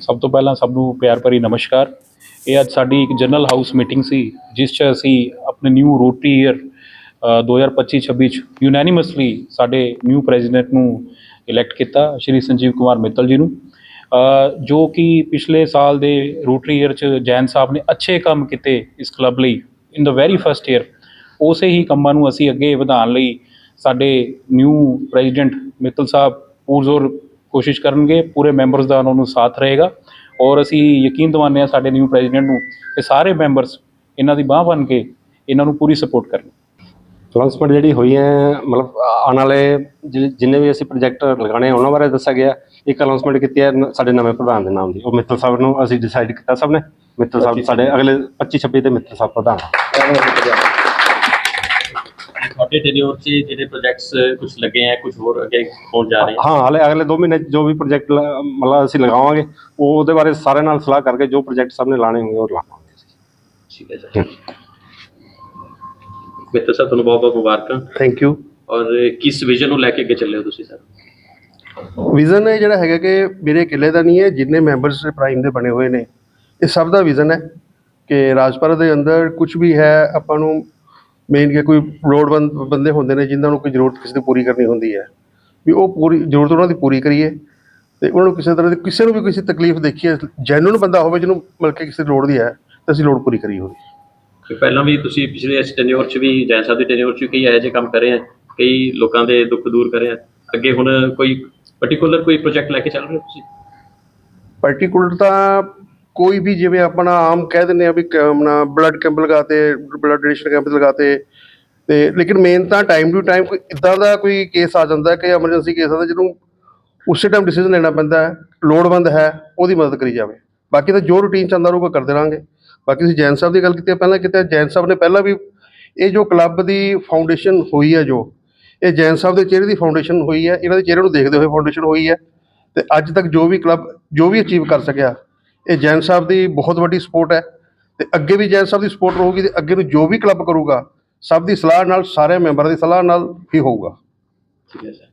ਸਭ ਤੋਂ ਪਹਿਲਾਂ ਸਭ ਨੂੰ ਪਿਆਰ ਭਰੀ ਨਮਸਕਾਰ। ਇਹ ਅੱਜ ਸਾਡੀ ਇੱਕ ਜਨਰਲ ਹਾਊਸ ਮੀਟਿੰਗ ਸੀ, ਜਿਸ 'ਚ ਅਸੀਂ ਆਪਣੇ ਨਿਊ ਰੋਟਰੀ ਈਅਰ 2025-26 ਚ ਯੂਨੈਨਿਮਸਲੀ ਸਾਡੇ ਨਿਊ ਪ੍ਰੈਜ਼ੀਡੈਂਟ ਨੂੰ ਇਲੈਕਟ ਕੀਤਾ, ਸ਼੍ਰੀ ਸੰਜੀਵ ਕੁਮਾਰ ਮਿੱਤਲ ਜੀ ਨੂੰ। ਜੋ ਕਿ ਪਿਛਲੇ ਸਾਲ ਦੇ ਰੋਟਰੀ ਈਅਰ ਚ ਜੈਨ ਸਾਹਿਬ ਨੇ ਅੱਛੇ ਕੰਮ ਕੀਤੇ ਇਸ ਕਲੱਬ ਲਈ in the very first year ਉਸੇ ਹੀ ਕੰਮਾਂ ਨੂੰ ਅਸੀਂ ਅੱਗੇ ਵਧਾਉਣ ਲਈ ਸਾਡੇ ਨਿਊ ਪ੍ਰੈਜ਼ੀਡੈਂਟ ਮਿੱਤਲ ਸਾਹਿਬ ਪੂਰਜ਼ੋਰ ਕੋਸ਼ਿਸ਼ ਕਰਨਗੇ ਪੂਰੇ ਮੈਂਬਰਸ ਦਾ ਉਹਨਾਂ ਨੂੰ ਸਾਥ ਰਹੇਗਾ। ਔਰ ਅਸੀਂ ਯਕੀਨ ਦਿਵਾਉਂਦੇ ਹਾਂ ਸਾਡੇ ਨਿਊ ਪ੍ਰੈਜ਼ੀਡੈਂਟ ਨੂੰ ਕਿ ਸਾਰੇ ਮੈਂਬਰਸ ਇਹਨਾਂ ਦੀ ਬਾਹ ਬਣ ਕੇ ਇਹਨਾਂ ਨੂੰ ਪੂਰੀ ਸਪੋਰਟ ਕਰਨ ਅਨਾਉਂਸਮੈਂਟ ਜਿਹੜੀ ਹੋਈ ਹੈ ਮਤਲਬ ਆਉਣ ਵਾਲੇ ਜਿੰਨੇ ਵੀ ਅਸੀਂ ਪ੍ਰੋਜੈਕਟ ਲਗਾਣੇ ਉਹਨਾਂ ਬਾਰੇ ਦੱਸਿਆ ਗਿਆ। ਇੱਕ ਅਨਾਉਂਸਮੈਂਟ ਕੀਤੀ ਹੈ ਸਾਡੇ ਨਵੇਂ ਪ੍ਰਧਾਨ ਦੇ ਨਾਮ ਦੀ। ਉਹ ਮਿੱਤਲ ਸਾਹਿਬ ਨੂੰ ਅਸੀਂ ਡਿਸਾਈਡ ਕੀਤਾ ਸਭ ਨੇ। ਮਿੱਤਲ ਸਾਹਿਬ ਸਾਡੇ ਅਗਲੇ 25 26 ਤੇ ਮਿੱਤਲ ਸਾਹਿਬ ਪ੍ਰਧਾਨ ਤੁਹਾਡੇ ਟੈਨਿਓਰ 'ਚ ਜਿਹੜੇ ਪ੍ਰੋਜੈਕਟਸ ਕੁਝ ਲੱਗੇ ਆ ਕੁਝ ਹੋਰ ਅੱਗੇ ਹੋਣ ਜਾ ਰਹੇ ਆ? ਹਾਂ ਹਾਲੇ ਅਗਲੇ 2 ਮਹੀਨੇ 'ਚ ਜੋ ਵੀ ਪ੍ਰੋਜੈਕਟ ਮਤਲਬ ਅਸੀਂ ਲਗਾਵਾਂਗੇ ਉਹ ਉਹਦੇ ਬਾਰੇ ਸਾਰੇ ਨਾਲ ਸਲਾਹ ਕਰਕੇ ਜੋ ਪ੍ਰੋਜੈਕਟ ਸਭ ਨੇ ਲਾਣੇ ਹੋਣਗੇ ਉਹ ਲਾਵਾਂਗੇ। ਠੀਕ ਹੈ ਸਰ ਮਿੱਤਰ ਸਾਹਿਬ ਤੁਹਾਨੂੰ ਬਹੁਤ ਬਹੁਤ ਮੁਬਾਰਕਾਂ। ਥੈਂਕ ਯੂ ਔਰ ਕਿਸ ਵਿਜ਼ਨ ਨੂੰ ਲੈ ਕੇ ਅੱਗੇ ਚੱਲੇ ਹੋ ਤੁਸੀਂ ਸਰ ਵਿਜ਼ਨ ਇਹ ਜਿਹੜਾ ਹੈਗਾ ਕਿ ਮੇਰੇ ਇਕੱਲੇ ਦਾ ਨਹੀਂ ਹੈ ਜਿੰਨੇ ਮੈਂਬਰਸ ਪ੍ਰਾਈਮ ਦੇ ਬਣੇ ਹੋਏ ਨੇ। ਇਹ ਸਭ ਦਾ ਵਿਜ਼ਨ ਹੈ ਕਿ ਰਾਜਪਾਲ ਦੇ ਅੰਦਰ ਕੁਝ ਵੀ ਹੈ ਆਪਾਂ ਨੂੰ ਮੇਨ ਕਿ ਕੋਈ ਲੋੜਵੰਦ ਬੰਦੇ ਹੁੰਦੇ ਨੇ ਜਿਨ੍ਹਾਂ ਨੂੰ ਕੋਈ ਜ਼ਰੂਰਤ ਕਿਸੇ ਦੀ ਪੂਰੀ ਕਰਨੀ ਹੁੰਦੀ ਹੈ। ਵੀ ਉਹ ਪੂਰੀ ਜ਼ਰੂਰਤ ਉਹਨਾਂ ਦੀ ਪੂਰੀ ਕਰੀਏ ਤੇ ਉਹਨਾਂ ਨੂੰ ਕਿਸੇ ਤਰ੍ਹਾਂ ਦੀ ਕਿਸੇ ਨੂੰ ਵੀ ਕਿਸੇ ਤਕਲੀਫ ਦੇਖੀਏ ਜੈਨੂਨ ਬੰਦਾ ਹੋਵੇ ਜਿਹਨੂੰ ਮਿਲ ਕੇ ਕਿਸੇ ਦੀ ਲੋੜ ਦੀ ਹੈ ਤਾਂ ਅਸੀਂ ਲੋੜ ਪੂਰੀ ਕਰੀ ਹੋਵੇ ਕਿ ਪਹਿਲਾਂ ਵੀ ਤੁਸੀਂ ਪਿਛਲੇ ਇਸ ਟੈਨਿਓਰ 'ਚ ਵੀ ਜੈਨ ਸਾਹਿਬ ਦੇ ਟੈਨਿਓਰ 'ਚ ਵੀ ਕਈ ਇਹੋ ਜਿਹੇ ਕੰਮ ਕਰੇ ਆ ਕਈ ਲੋਕਾਂ ਦੇ ਦੁੱਖ ਦੂਰ ਕਰੇ ਆ। ਅੱਗੇ ਹੁਣ ਕੋਈ ਪਾਰਟਿਕੂਲਰ ਕੋਈ ਪ੍ਰੋਜੈਕਟ ਲੈ ਕੇ ਚੱਲ ਰਹੇ ਹੋ ਤੁਸੀਂ? ਪਾਰਟਿਕੂਲਰ ਤਾਂ ਕੋਈ ਵੀ ਜਿਵੇਂ ਆਪਣਾ ਆਮ ਕਹਿ ਦਿੰਦੇ ਆ ਵੀ ਕ- ਆਪਣਾ ਬਲੱਡ ਕੈਂਪ ਲਗਾਤੇ ਬਲੱਡ ਡੋਨੇਸ਼ਨ ਕੈਂਪ ਲਗਾਤੇ ਤੇ ਲੇਕਿਨ ਮੇਨ ਤਾਂ ਟਾਈਮ ਟੂ ਟਾਈਮ ਕੋਈ ਇਦਾਂ ਦਾ ਕੋਈ ਕੇਸ ਆ ਜਾਂਦਾ ਕਿ ਐਮਰਜੈਂਸੀ ਕੇਸ ਆਉਂਦਾ ਜਿਹਨੂੰ ਉਸੇ ਟਾਈਮ ਡਿਸੀਜਨ ਲੈਣਾ ਪੈਂਦਾ ਹੈ ਲੋੜਵੰਦ ਹੈ ਉਹਦੀ ਮਦਦ ਕਰੀ ਜਾਵੇ। ਬਾਕੀ ਤਾਂ ਜੋ ਰੂਟੀਨ ਚੱਲਦਾ ਰਹੂਗਾ ਕਰਦੇ ਰਹਾਂਗੇ। ਬਾਕੀ ਅਸੀਂ ਜੈਨ ਸਾਹਿਬ ਦੀ ਗੱਲ ਕੀਤੀ ਹੈ, ਪਹਿਲਾਂ ਕਿਤੇ ਜੈਨ ਸਾਹਿਬ ਨੇ ਪਹਿਲਾਂ ਵੀ ਇਹ ਜੋ ਕਲੱਬ ਦੀ ਫਾਊਂਡੇਸ਼ਨ ਹੋਈ ਹੈ ਜੋ ਇਹ ਜੈਨ ਸਾਹਿਬ ਦੇ ਚਿਹਰੇ ਦੀ ਫਾਊਂਡੇਸ਼ਨ ਹੋਈ ਹੈ ਇਹਨਾਂ ਦੇ ਚਿਹਰੇ ਨੂੰ ਦੇਖਦੇ ਹੋਏ ਫਾਊਂਡੇਸ਼ਨ ਹੋਈ ਹੈ ਤੇ ਅੱਜ ਤੱਕ ਜੋ ਵੀ ਕਲੱਬ ਜੋ ਵੀ ਅਚੀਵ ਕਰ ਸਕਿਆ ਇਹ ਜੈਨ ਸਾਹਿਬ ਦੀ ਬਹੁਤ ਵੱਡੀ ਸਪੋਰਟ ਹੈ ਤੇ ਅੱਗੇ ਵੀ ਜੈਨ ਸਾਹਿਬ ਦੀ ਸਪੋਰਟ ਰਹੂਗੀ ਤੇ ਅੱਗੇ ਨੂੰ ਜੋ ਵੀ ਕਲੱਬ ਕਰੂਗਾ ਸਭ ਦੀ ਸਲਾਹ ਨਾਲ ਸਾਰੇ ਮੈਂਬਰਾਂ ਦੀ ਸਲਾਹ ਨਾਲ ਹੀ ਹੋਊਗਾ। ਠੀਕ ਹੈ ਸਰ।